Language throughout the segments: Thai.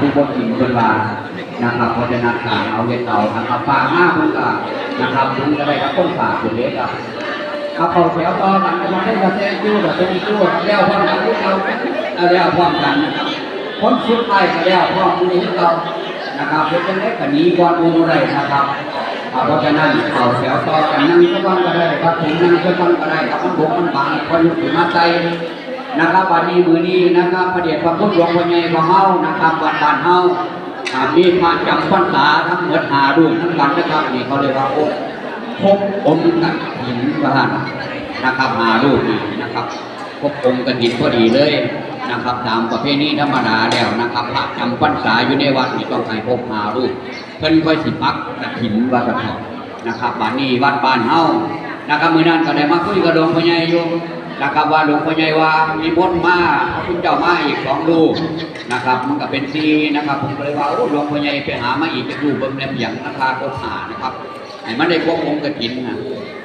ผู้บ่กินเพิ่นวานะครับเพราะฉะนั้นการเอาเฮ็ดเอานะครับฝากหน้าเพิ่นก็นะครับเพิ่นก็ได้กับคนฝากคนเล็กครับเอาเขาแถวต่อกันมาให้กระแสจิ้วกับตัวจิ้วแล้วพร้อมกันที่เราแล้วพร้อมกันนะครับคนสุดท้ายก็แล้วพร้อมมือที่เรานะครับเพื่อนเล็กกันนี้ก่อนอูไรนะครับเอาเพราะฉะนั้นเขาแถวต่อกันนั่งสักวันก็ได้ครับถึงนั่งสักวันก็ได้ครับมันบกมันบางคนอยู่มาใจ นะครับวันนี้มือนี้นะครับประเดี๋ยวพระพุทธหลวงพ่อใหญ่ของเฮานะครับวัดบ้านเฮาอ่ามีพระจำพรรษาทั้งหมดหารูปทั้งกันนะครับนี่เขาเรียกว่าองค์พบองค์กันหินประหารนะครับหาลูกนี่นะครับพบองค์กันหินพอดีเลยนะครับตามประเพณีธรรมดาแล้วนะครับพระจำพรรษาอยู่ในวัดนี่ต้องให้พบหาลูกเพิ่นค่อยสิพักกระถินวัดกระถอนะครับบ้านนี้วัดบ้านเฮานะครับมือนั้นก็ได้มาคุยกับหลวงพ่อใหญ่อยู่ นะครับว่าหลวงพ่อใหญ่ว่ามีมนต์มาคุณเจ้ามาอีกสองลูกนะครับ มันก็เป็นซีนะครับ ผมก็เลยว่าโอ้หลวงพ่อใหญ่ไปหามาอีกจะดูเบิ่งแนวอย่างราคาก็หานะครับให้มันได้ควบคุมกระถินนะ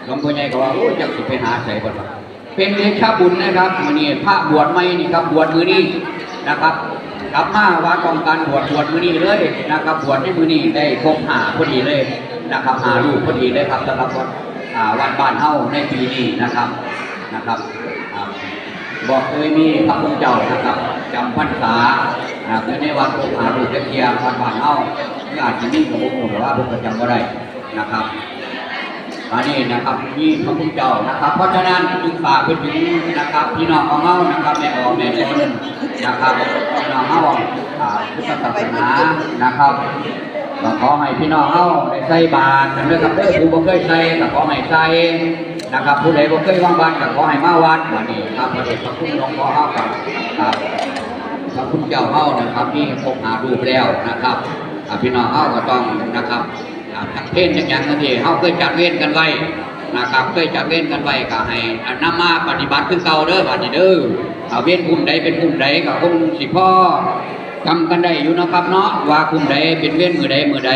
หลวงพ่อใหญ่ก็ว่าโอ้จะสิไปหาใส่บ่ล่ะเป็นเดชะบุญนะครับมื้อนี้พระบวชใหม่นี่ครับบวชมือนี้นะครับกลับมาวัดกองการบวชบวชมือนี้เลยนะครับบวชในมือนี้ได้ครบหาพอดีเลยนะครับหาลูกพอดีเลยครับสำหรับวัดวัดบ้านเฮาในปีนี้นะครับนะครับ บอกเคยมีพระคุณเจ้านะครับจำพรรษาอ่าอยู่ในวัดครบหาลูกเทียมวัดบ้านเฮาที่อาจจะมีกับผมแต่ว่าผมก็จำบ่ได้นะครับอันนี้นะครับนี่พระพุทธเจ้านะครับ เพราะฉะนั้นจึงฝากไปถึงนะครับพี่น้องของเฮานะครับแม่ออกแม่คนนะครับพี่น้องเฮาอ่าพุทธศาสนานะครับก็ขอให้พี่น้องเฮาได้ใส่บาตรกันด้วยครับเด้อผู้บ่เคยใส่ก็ขอให้ใส่ นะครับผู้ใดบ่เคยว่างบ้าตรก็ขอให้มาวัดวันนี้ครับพระเดชพระคุณหลวงพ่อเฮาครับครับพระคุณเจ้าเฮานะครับมีครบหารูปแล้วนะครับพี่น้องเฮาก็ต้องนะครับจัดเว้นอย่างอย่างนั้นเองเขาเคยจัดเว้นกันไว้นะครับเคยจัดเว้นกันไว้ก็ให้นำมาปฏิบัติคือเก่าเด้อบัดนี้เด้อเอาเว้นกลุ่มใดเป็นกลุ่มใดก็คงสิพ่อจำกันได้อยู่นะครับเนาะว่ากลุ่มใดเป็นเว้นมือใดมือใด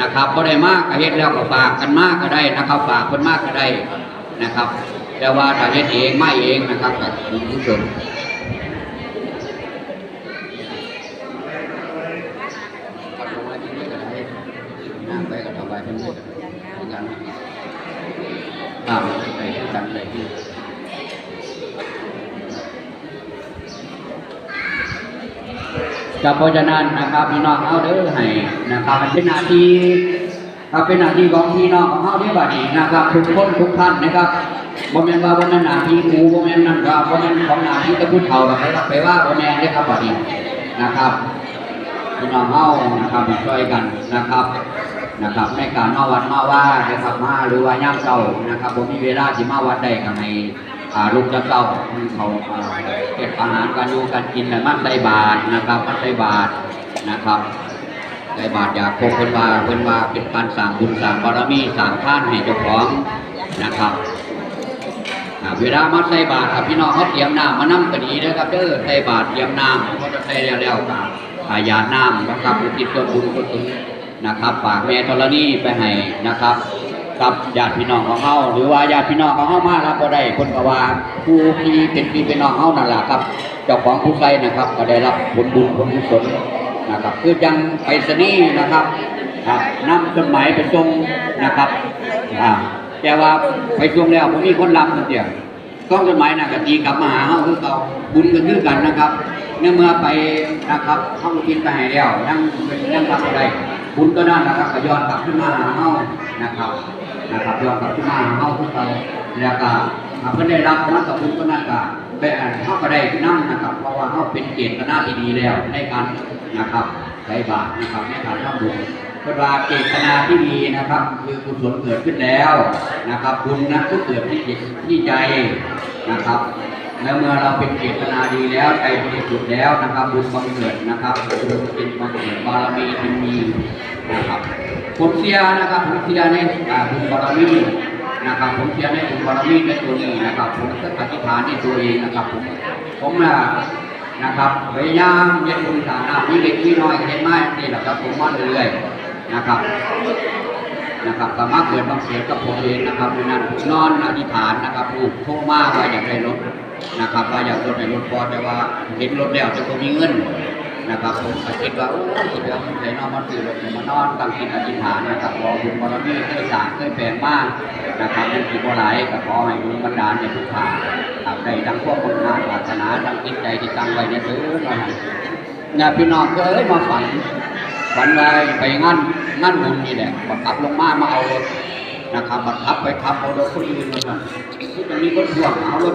นะครับบ่ได้มากก็เฮ็ดแล้วก็ฝากกันมากก็ได้นะครับ ฝากคนมากก็ได้นะครับ แต่ว่าถ้าเฮ็ดเองไม่เองนะครับก็คุณผู้ชมเอาลงไว้ที่นี่ก็ได้นั่งไปก็ถวายเพิ่นด้วยกันอ่าไปด้วยกันเลยที่ กับเพราะฉะนั้นนะครับพี่น้องเอาเด้อให้นะครับมันเป็นหน้าที่ครับเป็นหน้าที่ของพี่น้องของเฮาที่บัดนี้นะครับทุกคนทุกท่านนะครับบ่แม่นว่าบ่แม่นหน้าที่หมู่บ่แม่นนั่นก็บ่แม่นของหน้าที่ตะพุทธเฒ่าก็ไปรับไปว่าบ่แม่นเด้อครับบัดนี้นะครับพี่น้องเฮานะครับช่วยกันนะครับนะครับในการมาวัดมาว่านะครับมาหรือว่าย่ามเช้านะครับผมมีเวลาที่มาวัดได้ก็ให้อ่าลูกจะเช้าเขาเก็บอาหารการอยู่การกินและมัดใส่บาตรนะครับมัดใส่บาตรนะครับใส่บาตรอยากพบเพิ่นว่าเพิ่นว่าเป็นการสร้างบุญสร้างบารมีสร้างท่านให้เจ้าของนะครับเวลามาใส่บาตรครับพี่น้องเขาเตรียมน้ำมานั่งก็ดีนะครับเด้อใส่บาตรเตรียมน้ำเขาจะใส่แล้วแล้วก็อาญาน้ำนะครับอุทิศส่วนบุญกุศลนะครับ ฝากแม่ธรณีไปให้นะครับ กับญาติพี่น้องของเขาหรือว่าญาติพี่น้องของเขามารับก็ได้คนก็ว่าผู้ที่เป็นพี่เป็นน้องเขานั่นแหละครับ เจ้าของผู้ใส่นะครับ ก็ได้รับผลบุญผลกุศลนะครับ คือจังไปสนีนะครับนำจดหมายไปส่งนะครับแต่ว่าไปช่งแล้วผมมีคนรับมันเดียวต้องจดหมายนะกตีกลับมาหาเฮาคือเก่าบุญก็คือกันนะครับเนื่อเมื่อไปนะครับเฮากินไปให้แล้วยังยังรับบ่ได้ บุญก็นั่นนะครับก็ย้อนกลับขึ้นมาหาเฮานะครับนะครับย้อนกลับขึ้นมาหาเฮาคือเก่าแล้วก็ถ้าเพิ่นได้รับนั้นกับบุญก็นั่นก็ไปอ่านเฮาก็ได้นำนะครับ เพราะว่าเฮาเป็นเจตนาที่ดีแล้วในการนะครับใส่บาตรนะครับในการทำบุญเป็นว่าเจตนาที่ดีนะครับ คือกุศลเกิดขึ้นแล้วนะครับบุญนั้นก็เกิดที่จิตที่ใจนะครับ แล้วเมื่อเราเป็นเจตนาดีแล้วใจบริสุทธิ์แล้วนะครับบุญบังเกิดนะครับบุญเป็นบังเกิดบารมีที่มีนะครับผมเสียนะครับผมเสียในอ่บุญบารมีนะครับผมเสียในบุญบารมีในตัวนี้นะครับผมก็อธิษฐานในตัวเองนะครับผมผมนะนะครับพยายามเรียนรู้ฐานะนี่เล็กนี่น้อยเห็นไหมนี่แหละครับผมมาเรื่อยๆนะครับ นะครับสามารถเกิดบางเสียกับผมเองนะครับในนั้นนอนอธิษฐานนะครับลูกโทรมากว่าอยากได้รถนะครับว่าอยากรถในรถพอแต่ว่าเห็นรถแล้วจะก็มีเงินนะครับผมก็คิดว่าโอ้ยเดี๋ยวผมจะนอนมาตื่นเลยมานอนตั้งจิตอธิษฐานนะครับขอบุญบารมีเคยสร้างเคยแปลงมากนะครับเป็นสิบหลายก็ขอให้บุญบันดาในทุกทางตามใดดังพวกคนงานปรารถนาดังจิตใจที่ตั้งไว้ในเถือน่อยญาติพี่น้องก็เอ้ยมาฝันฝันไว้ไปงั้น นั่นบุญนี่แหละบังคับลงมามาเอารถนะครับบังคับไปขับเอารถคนอื่นมาที่จะมีคนห่วงเอารถ